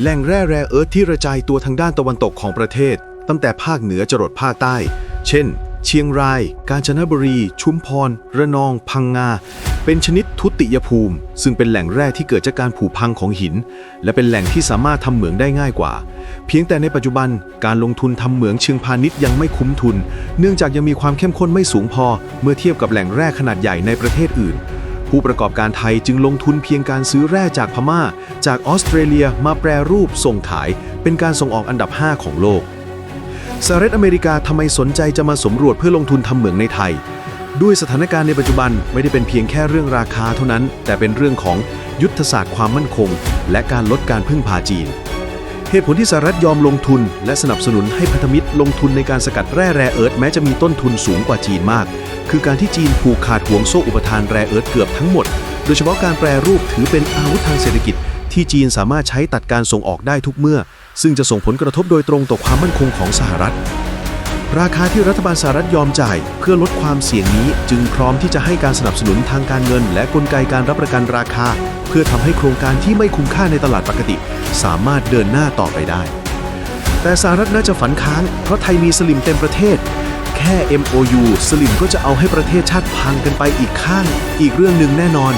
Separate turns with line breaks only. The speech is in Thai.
แหล่งแร่แร่เอิร์ธที่กระจายตัวทางด้านตะวันตกของประเทศ ตั้งแต่ภาคเหนือจรดภาคใต้ เช่น เชียงราย กาญจนบุรี ชุมพร ระนอง พังงา เป็นชนิดทุติยภูมิ ซึ่งเป็นแหล่งแร่ที่เกิดจากการผุพังของหิน และเป็นแหล่งที่สามารถทำเหมืองได้ง่ายกว่า เพียงแต่ในปัจจุบันการลงทุนทำเหมืองเชิงพาณิชย์ยังไม่คุ้มทุน เนื่องจากยังมีความเข้มข้นไม่สูงพอ เมื่อเทียบกับแหล่งแร่ขนาดใหญ่ในประเทศอื่น ผู้ประกอบการไทยจึงลงทุนเพียงการซื้อแร่จากพม่า จากออสเตรเลียมาแปรรูปส่งขาย เป็นการส่งออกอันดับ 5 ของโลกสหรัฐอเมริกาทำไมสนใจจะมาสำรวจเพื่อลงทุนทำเหมืองในไทย ด้วยสถานการณ์ในปัจจุบันไม่ได้เป็นเพียงแค่เรื่องราคาเท่านั้น แต่เป็นเรื่องของยุทธศาสตร์ความมั่นคง และการลดการพึ่งพาจีน เหตุผลที่สหรัฐยอมลงทุน และสนับสนุนให้พันธมิตรลงทุนในการสกัดแร่แร่เอิร์ธแม้จะมีต้นทุนสูงกว่าจีนมาก คือการที่จีนผูกขาดห่วงโซ่อุปทานแร่เอิร์ธเกือบทั้งหมด โดยเฉพาะการแปรรูปถือเป็นอาวุธทางเศรษฐกิจ ที่จีนสามารถใช้ตัดการส่งออกได้ทุกเมื่อ ซึ่งจะส่งผลกระทบโดยตรงต่อความมั่นคงของสหรัฐ ราคาที่รัฐบาลสหรัฐยอมจ่าย เพื่อลดความเสี่ยงนี้ จึงพร้อมที่จะให้การสนับสนุนทางการเงิน และกลไกการรับประกันราคา เพื่อทำให้โครงการที่ไม่คุ้มค่าในตลาดปกติ สามารถเดินหน้าต่อไปได้ แต่สหรัฐน่าจะฝันค้าง เพราะไทยมีสลิมเต็มประเทศ แค่ MOU สลิมก็จะเอาให้ประเทศชาติพังกันไปอีกข้าง อีกเรื่องหนึ่งแน่นอน